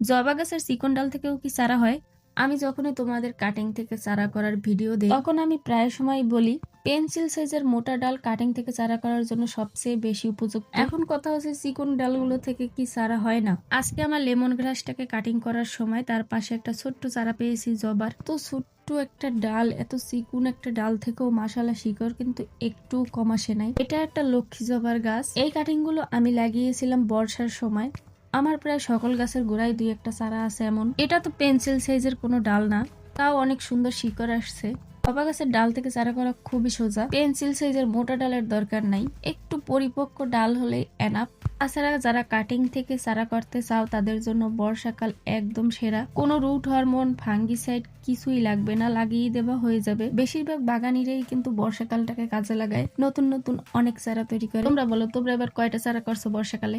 জবা গাছের চিকন ডাল থেকেও কি চারা হয়? আমি যখনই তোমাদের কাটিং থেকে চারা করার ভিডিও দিই, তখন আমি প্রায় সময় বলি পেন্সিল সাইজের মোটা ডাল কাটিং থেকে চারা করার জন্য সবচেয়ে বেশি উপযুক্ত। এখন কথা হচ্ছে চিকন ডালগুলো থেকে কি চারা হয় না। আজকে আমার লেমন গ্রাসটাকে কাটিং করার সময় তার পাশে একটা ছোট্ট চারা পেয়েছি জবার। তো ছোট্ট একটা ডাল, এত চিকুন একটা ডাল থেকেও মাসালা শিকড় কিন্তু একটু কম আসে নাই। এটা একটা লক্ষ্মী জবার গাছ। এই কাটিংগুলো আমি লাগিয়েছিলাম বর্ষার সময়। আমার প্রায় সকল গাছের গোড়ায় দুই একটা চারা আছে এমন। এটা তো পেন্সিল সাইজের কোনো ডাল না, তাও অনেক সুন্দর শিকড় আসছে। জবা গাছের ডাল থেকে চারা করা খুবই সোজা। পেন্সিল সাইজের মোটা ডালের দরকার নাই, একটু পরিপক্ক ডাল হলেই এনাফ তাছাড়া যারা কাটিং থেকে চারা করতে চাও, তাদের জন্য বর্ষাকাল একদম সেরা। কোনো রুট হরমোন ফাঙ্গিসাইড কিছুই লাগবে না, লাগিয়ে দেওয়া হয়ে যাবে। বেশিরভাগ বাগানিরাই কিন্তু বর্ষাকালটাকে কাজে লাগায়। নতুন নতুন অনেক চারা তৈরি করে। তোমরা বলো, তোমরা এবার কয়টা চারা করছ বর্ষাকালে?